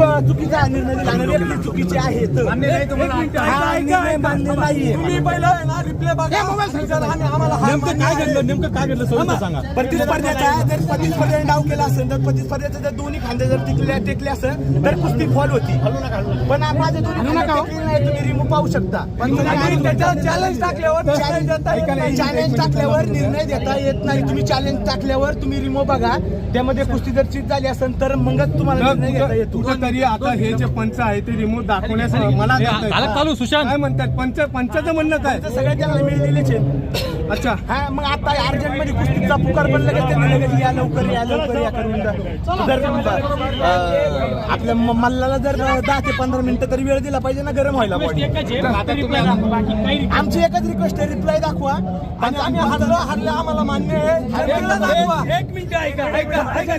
चुकीचा निर्णय दिला आणि रेफरी चुकीचे नाही? एक मिनिट, हा निर्णय मान्य नाहीये. तुम्ही पहिलं आहे ना रिप्ले बघा. आम्हाला नेमकं काय घडलं? नेमकं काय घडलं? सविस्तर सांगा. प्रतिस्पर्ध्याचा जर प्रतिस्पर्ध्याने डाव केला असेल तर प्रतिस्पर्ध्याचे जर दोन्ही खांदे जर टिकले टेकले असेल तर कुस्ती फॉल होती. पण माझे दोन्ही नाही तुम्ही रिमूव्ह पाहू शकता. पण त्याच्यावर चॅलेंज टाकल्यावर नाही. चॅलेंज टाकल्यावर निर्णय देता येत नाही. तुम्ही चॅलेंज टाकल्यावर तुम्ही रिमूव्ह बघा. त्यामध्ये कुस्ती जर चीज झाली असेल तर मगच तुम्हाला निर्णय घेता येतो. कुठंतरी आता हे जे पंच आहे ते रिमोट दाखवण्यास मला हे चालू, सुशांत. काय म्हणतात? पंच पंचाचं म्हणणं काय सगळ्या मिळलेलेच आहे अच्छा हा मग आता अर्जंटमध्ये कुस्तीचा पुकार पण लगेच त्यांनी लगेच या लवकर या लवकर या करून जा. जर अं, आपल्या म- मल्लाला जर दहा ते पंधरा मिनिटं तरी वेळ दिला पाहिजे ना गरम व्हायला आमची एकच रिक्वेस्ट आहे रिप्लाय दाखवा आणि आम्ही हरलो हरले आम्हाला मान्य आहे रिप्ले दाखवा एक मिनिट ऐका ऐका ऐका